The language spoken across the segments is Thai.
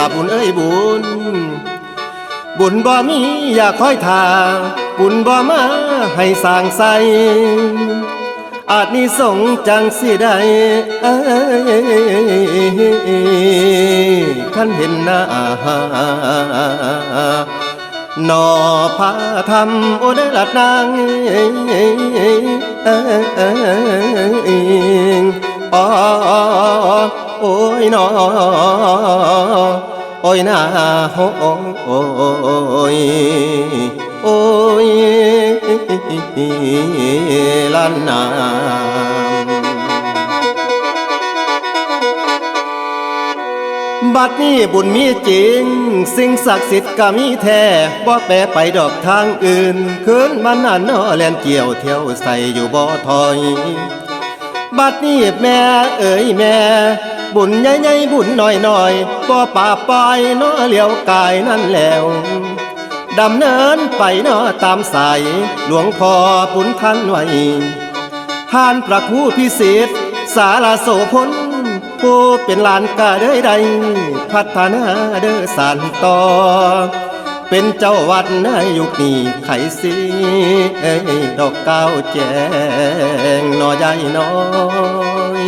ลับุญเอ้ยบุญ บุญบ่มีอยากคอยทาบุญบ่มาให้สางใส อาจนิสงจังสิได้ขั้นเห็นหน้า นอพาทำโอได้ลัดนางเอ้ยอ๋อโอ้ยนอโอ้ยนาโอ้ยโอ้ยลันนา บัดนี้บุญมีจริง สิ่งศักดิ์สิทธิ์ก็มีแท้บ่แปรไปดอกทางอื่นคืนมันนั่นนอแลนเกี่ยวเที่ยวใส่อยู่บ่ถอย บัดนี้แม่เอ๋ยแม่ บุญใหญ่ๆบุญน้อยๆบ่ป่าปล่อยนอเลี้ยวกายนั่นแล้วดำเนินไปนอตามสายหลวงพ่อบุญท่านไว้ท่านพระครูพิเศษสารโสพล ผู้เป็นหลานกาเด้ใดพัฒนาเด้อสานต่อ เป็นเจ้าวัดในยุคนี้ไขสีเอ้ยดอกก้าวแจงนอใหญ่น้อย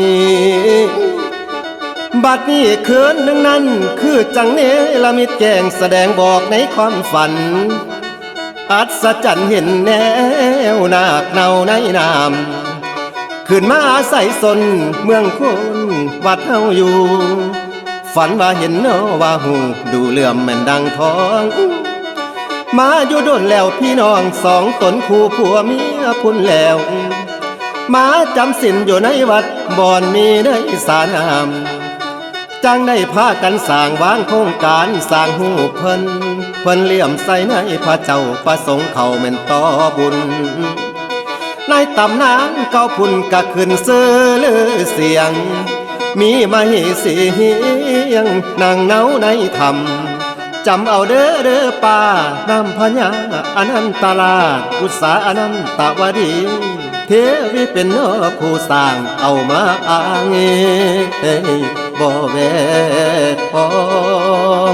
บัดนี้คืนหนึ่งนั้น คือจังเนละมิดแกงแสดงบอกในความฝัน อัศจรรย์เห็นแนวนาคเนาในนาม ขึ้นมาอาศัยสนเมืองคนวัดเฮาอยู่ ฝันว่าเห็นเนาะว่าหูดูเลื่อมแม่นดังทอง มาอยู่ดนแล้วพี่น้องสองตนคู่ผัวเมียพุ่นแล้ว มาจำสินอยู่ในวัดบ่อนมีได้สานามจังได้พากันสร้างวางโครงการสร้างหูเพิ่นเพิ่นเลี่ยมใส่ในพระเจ้าประสงค์เขาแม่นต่อบุญ ในตำนานเก่าพุ่นกะขึ้นเสือลือเสียง มีมาให้เสียงนางเนาในธรรมจำเอาเด้อเด้อป้านำพญาอนันตลาชอุตสาอนันตวดี เทวีเป็นนอผู้สร้างเอามาอ้างเอ้บ่แวดพอ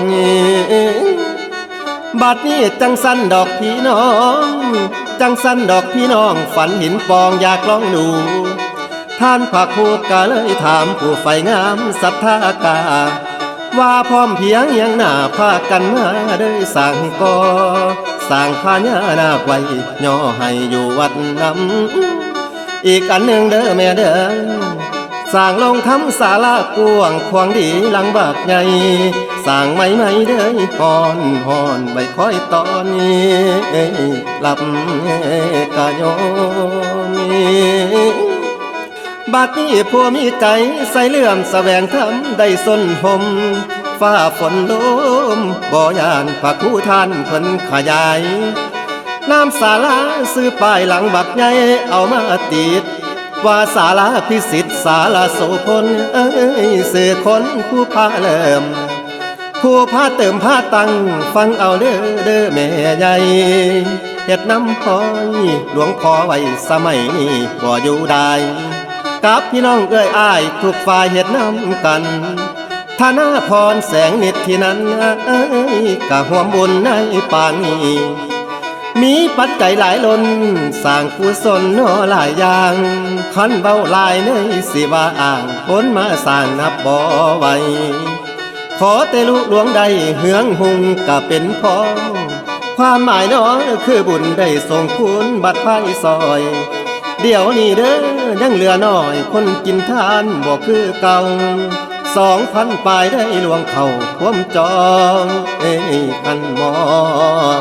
งบัดนี้จังสั้นดอกพี่น้อง จังสั้นดอกพี่น้องฝันหินปองอยากลองดูท่านพระครูก็เลยถามผู้ไฟงามศรัทธากา ว่าพร้อมเพียงยังหน้าพากันมาได้สั่งก่อสร้างพญานาไว้ย่อให้อยู่วัดน้ำอีกอันหนึ่งเด้อแม่เด้อ สร้างลงทำศาลากว้างขวางดีหลังบากใหญ่สร้างไม่ไม่เด้อฮอนฮอนใบคอยตอนนี้หลับกะโยมบัดนี้ผู้มีใจใส่เลื่อมแสวงธรรมได้สนหมฟ้าฝนลมบ่ยานพระครูท่านเพิ่นขยาย น้ำศาลาซื้อป้ายหลังบักใหญ่เอามาติด ว่าศาลาพิสิทธิ์ศาลาโสพลเอ้ยสื่อคนผู้พาเริ่ม ผู้พาเติมพาตังฟังเอาเด้อเด้อแม่ใหญ่เฮ็ดน้ำพอยหลวงพ่อไว้สมัยนี้บ่อยู่ได้กับพี่น้องเอ้ยอ้ายทุกฝ่ายเฮ็ดน้ำกันธนาพรแสงนิดที่นั้นเอ้ยกะหวมบุญในปานนี้ มีปัจจัยหลายล้นสร้างกุศลนอหลายอย่างคันเบาลายในสิว่าอ่างพ้นมาสร้างนับบ่ไหวขอแต่ลุหลวงใดเหืองหุงกะเป็นพอความหมายน้อคือบุญได้ส่งคุณบัดไพ่ซอย เดี๋ยวนี้เด้อยังเหลือน้อย คนกินทานบ่คือเก่า สองพันปลายได้หลวงเขาควมจองเอ้ยคันหมอ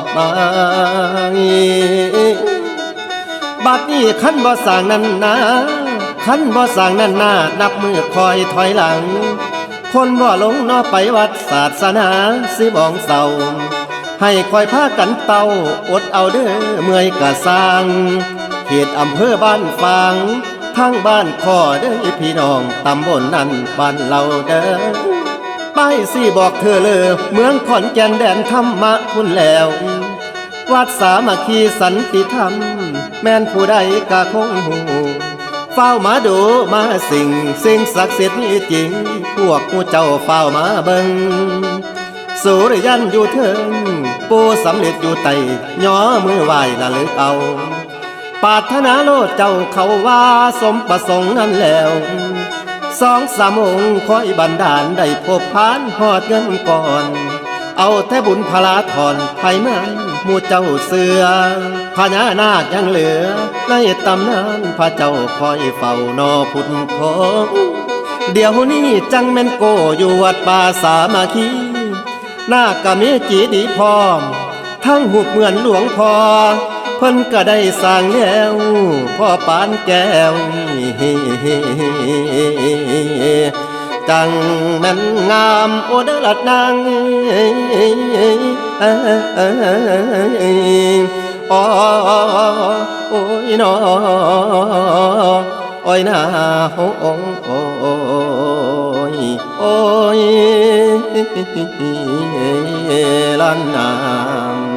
บมาบัดนี้คันบ่สางนั่นนาคันบ่สางนั่นนานับมือคอยถอยหลัง คนบ่ลงนอไปวัดศาสนาสิบองเศร้าให้คอยพากันเตาอดเอาเด้อเมื่อยกะสร้างเขตอำเภอบ้านฟาง ทางบ้านพ่อเด้อพี่น้องตำบลนั้นบ้านเราเด้อป้ายสี่บอกเธอเลยเมืองขอนแก่นแดนธรรมะคุณแล้ววัดสามัคคีสันติธรรม แม่นผู้ใดกะคงหูเฝ้ามาดูมาสิ่ง สิ่งศักดิ์สิทธิ์นี่จริง พวกผู้เจ้าเฝ้ามาเบิงสุริยันอยู่เทิงปูสำเร็จอยู่ไตย่อมือไหวละลึกเอา ปาถนาโลดเจ้าเขาว่าสมประสงค์นั้นแล้ว สองสามองค์คอยบันดาลได้พบพานหอดเงินก่อน เอาแต่บุญพลาถอนไผมันหมู่เจ้าเสือพญานาคยังเหลือในตำนานพระเจ้าคอยเฝ้านอพุทธพงเดี๋ยวนี้จังแม่นโกอยู่วัดป่าสามาคีหน้ากะมีจีดีพร้อม ทั้งหุบเหมือนหลวงพ่อ เพิ่นก็ได้สร้างแล้วพ่อปานแก้ว จังนั้นงามโอเดลัดนางโอ้โอ้ยนอโอ้ยนาโอ้โอ้ยโอ้ยลันนา